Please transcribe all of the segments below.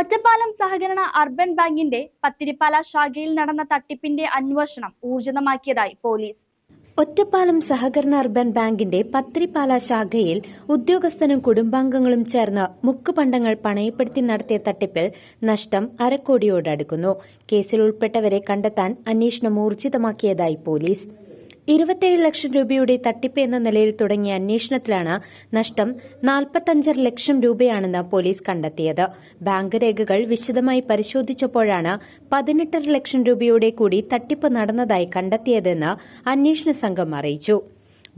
ഒറ്റപ്പാലം സഹകരണ അർബൻ ബാങ്കിന്റെ പത്തിരിപ്പാല ശാഖയിൽ നടന്ന തട്ടിപ്പിന്റെ അന്വേഷണം ഊർജിതമാക്കിയതായി പോലീസ്. ഒറ്റപ്പാലം സഹകരണ അർബൻ ബാങ്കിന്റെ പത്തിരിപ്പാല ശാഖയിൽ ഉദ്യോഗസ്ഥനും കുടുംബാംഗങ്ങളും ചേർന്ന് മുക്കുപണ്ടങ്ങൾ പണയപ്പെടുത്തി നടത്തിയ തട്ടിപ്പിൽ നഷ്ടം അരക്കോടിയോടടുക്കുന്നു കേസിൽ ഉൾപ്പെട്ടവരെ കണ്ടെത്താൻ അന്വേഷണം ഊർജിതമാക്കിയതായി പോലീസ്. ഇരുപത്തിയേഴ് ലക്ഷം രൂപയുടെ തട്ടിപ്പ് എന്ന നിലയിൽ തുടങ്ങിയ അന്വേഷണത്തിലാണ് നഷ്ടം നാൽപ്പത്തഞ്ചര ലക്ഷം രൂപയാണെന്ന് പോലീസ് കണ്ടെത്തിയത്. ബാങ്ക് രേഖകൾ വിശദമായി പരിശോധിച്ചപ്പോഴാണ് പതിനെട്ടര ലക്ഷം രൂപയുടെ കൂടി തട്ടിപ്പ് നടന്നതായി കണ്ടെത്തിയതെന്ന് അന്വേഷണ സംഘം അറിയിച്ചു.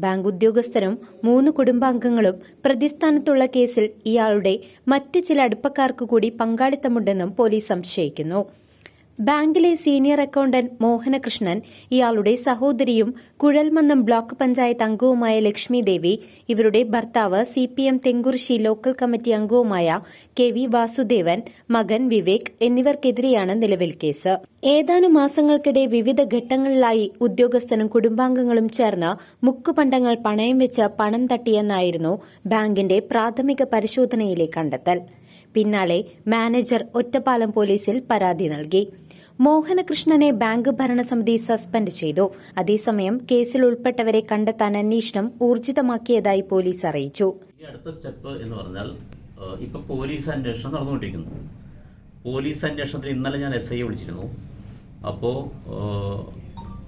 ബാങ്ക് ഉദ്യോഗസ്ഥരും മൂന്ന് കുടുംബാംഗങ്ങളും പ്രതിസ്ഥാനത്തുള്ള കേസിൽ ഇയാളുടെ മറ്റു ചില അടുപ്പക്കാർക്ക് കൂടി പങ്കാളിത്തമുണ്ടെന്നും പോലീസ് സംശയിക്കുന്നു. ബാങ്കിലെ സീനിയർ അക്കൌണ്ടന്റ് മോഹനകൃഷ്ണൻ ഇയാളുടെ സഹോദരിയും കുഴൽമന്നം ബ്ലോക്ക് പഞ്ചായത്ത് അംഗവുമായ ലക്ഷ്മി ദേവി ഇവരുടെ ഭർത്താവ് C P M Thenkurissi local committee അംഗവുമായ കെ വി വാസുദേവൻ മകൻ വിവേക് എന്നിവർക്കെതിരെയാണ് നിലവിൽ കേസ്. ഏതാനും മാസങ്ങൾക്കിടെ വിവിധ ഘട്ടങ്ങളിലായി ഉദ്യോഗസ്ഥനും കുടുംബാംഗങ്ങളും ചേർന്ന് മുക്കുപണ്ടങ്ങൾ പണയം വെച്ച് പണം തട്ടിയെന്നായിരുന്നു ബാങ്കിന്റെ പ്രാഥമിക പരിശോധനയിലെ കണ്ടെത്തൽ. പിന്നാലെ മാനേജർ ഒറ്റപ്പാലം പോലീസിൽ പരാതി നൽകി. മോഹനകൃഷ്ണനെ ബാങ്ക് ഭരണസമിതി സസ്പെൻഡ് ചെയ്തു. അതേസമയം കേസിൽ ഉൾപ്പെട്ടവരെ കണ്ടെത്താൻ അന്വേഷണം ഊർജിതമാക്കിയതായി പോലീസ് അറിയിച്ചു. ഇനി അടുത്ത സ്റ്റെപ്പ് എന്ന് പറഞ്ഞാൽ ഇപ്പൊ പോലീസ് അന്വേഷണം നടന്നുകൊണ്ടിരിക്കുന്നു. പോലീസ് അന്വേഷണത്തിൽ ഇന്നലെ ഞാൻ എസ് ഐയെ വിളിച്ചിരുന്നു. അപ്പോൾ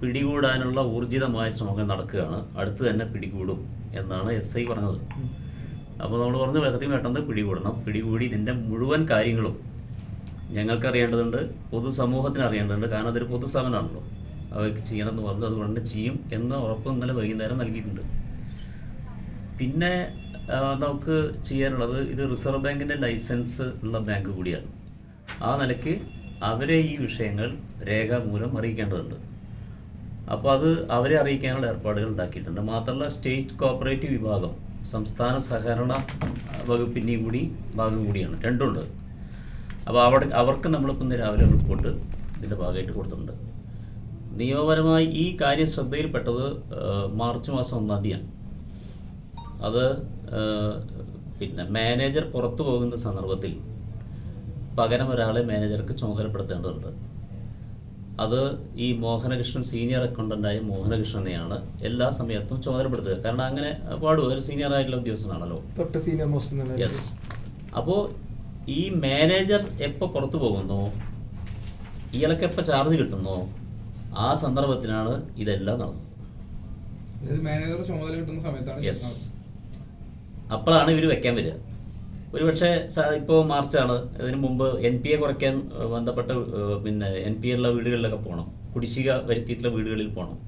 പിടികൂടാനുള്ള ഊർജിതമായ ശ്രമങ്ങൾ നടക്കുകയാണ്. അടുത്ത് തന്നെ പിടികൂടും എന്നാണ് എസ് ഐ പറഞ്ഞത്. അപ്പോൾ നമ്മൾ പറഞ്ഞു വേഗത്തിൽ പെട്ടെന്ന് പിടികൂടണം. പിടികൂടി ഇതിന്റെ മുഴുവൻ കാര്യങ്ങളും ഞങ്ങൾക്ക് അറിയേണ്ടതുണ്ട് പൊതുസമൂഹത്തിന് അറിയേണ്ടതുണ്ട്. കാരണം അതൊരു പൊതുസ്ഥാപനമാണല്ലോ. അവർക്ക് ചെയ്യണമെന്ന് പറഞ്ഞു അതുകൊണ്ട് തന്നെ ചെയ്യും എന്ന ഉറപ്പ് ഇന്നലെ വൈകുന്നേരം നൽകിയിട്ടുണ്ട്. പിന്നെ നമുക്ക് ചെയ്യാനുള്ളത് ഇത് റിസർവ് ബാങ്കിന്റെ ലൈസൻസ് ഉള്ള ബാങ്ക് കൂടിയാണ്. ആ നിലയ്ക്ക് അവരെ ഈ വിഷയങ്ങൾ രേഖാമൂലം അറിയിക്കേണ്ടതുണ്ട്. അപ്പോൾ അത് അവരെ അറിയിക്കാനുള്ള ഏർപ്പാടുകൾ ഉണ്ടാക്കിയിട്ടുണ്ട്. മാത്രമല്ല സ്റ്റേറ്റ് കോപ്പറേറ്റീവ് വിഭാഗം സംസ്ഥാന സഹകരണ വകുപ്പിന്റെയും കൂടി ഭാഗം കൂടിയാണ്. രണ്ടുണ്ട്. അപ്പോൾ അവിടെ അവർക്ക് നമ്മളിപ്പം രാവിലെ റിപ്പോർട്ട് ഇതിന്റെ ഭാഗമായിട്ട് കൊടുത്തിട്ടുണ്ട്. നിയമപരമായി ഈ കാര്യം ശ്രദ്ധയിൽപ്പെട്ടത് മാർച്ച് മാസം ഒന്നാം തീയതിയാണ്. അത് പിന്നെ മാനേജർ പുറത്തു പോകുന്ന സന്ദർഭത്തിൽ പകരം ഒരാളെ മാനേജർക്ക് ചുമതലപ്പെടുത്തേണ്ടതുണ്ട്. അത് ഈ മോഹനകൃഷ്ണൻ സീനിയർ അക്കൗണ്ടന്റായ മോഹനകൃഷ്ണനെയാണ് എല്ലാ സമയത്തും ചുമതലപ്പെടുത്തുക. കാരണം അങ്ങനെ പാടും ഒരു സീനിയർ ആയിട്ടുള്ള ഉദ്യോഗസ്ഥനാണല്ലോ. തൊട്ട് സീനിയർ മോസ്റ്റ് യെസ് അപ്പോൾ ഈ മാനേജർ എപ്പോ പുറത്തു പോകുന്നു? ഇയാൾക്ക് എപ്പോ ചാർജ് കിട്ടുന്നു? ആ സന്ദർഭത്തിനാണ് ഇതെല്ലാം നടന്നത്. മാനേജർ ചുമതല കിട്ടുന്ന സമയത്താണ് യെസ് അപ്പോഴാണ് ഇവർ വെക്കാൻ വരിക. ഒരുപക്ഷെ ഇപ്പോൾ മാർച്ചാണ്. ഇതിനു മുമ്പ് എൻ പി എ കുറയ്ക്കാൻ ബന്ധപ്പെട്ട പിന്നെ എൻ പി ഉള്ള വീടുകളിലൊക്കെ പോകണം കുടിശ്ശിക വരുത്തിയിട്ടുള്ള വീടുകളിൽ പോകണം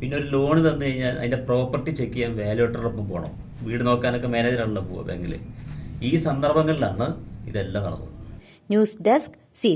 പിന്നെ ഒരു ലോണ് തന്നു കഴിഞ്ഞാൽ അതിന്റെ പ്രോപ്പർട്ടി ചെക്ക് ചെയ്യാൻ വാലുവേറ്ററിനൊപ്പം പോകണം വീട് നോക്കാനൊക്കെ മാനേജറാണല്ലോ പോവുക ബാങ്കിൽ ഈ സന്ദർഭങ്ങളിലാണ് ഇതെല്ലാം നടന്നത്. News desk C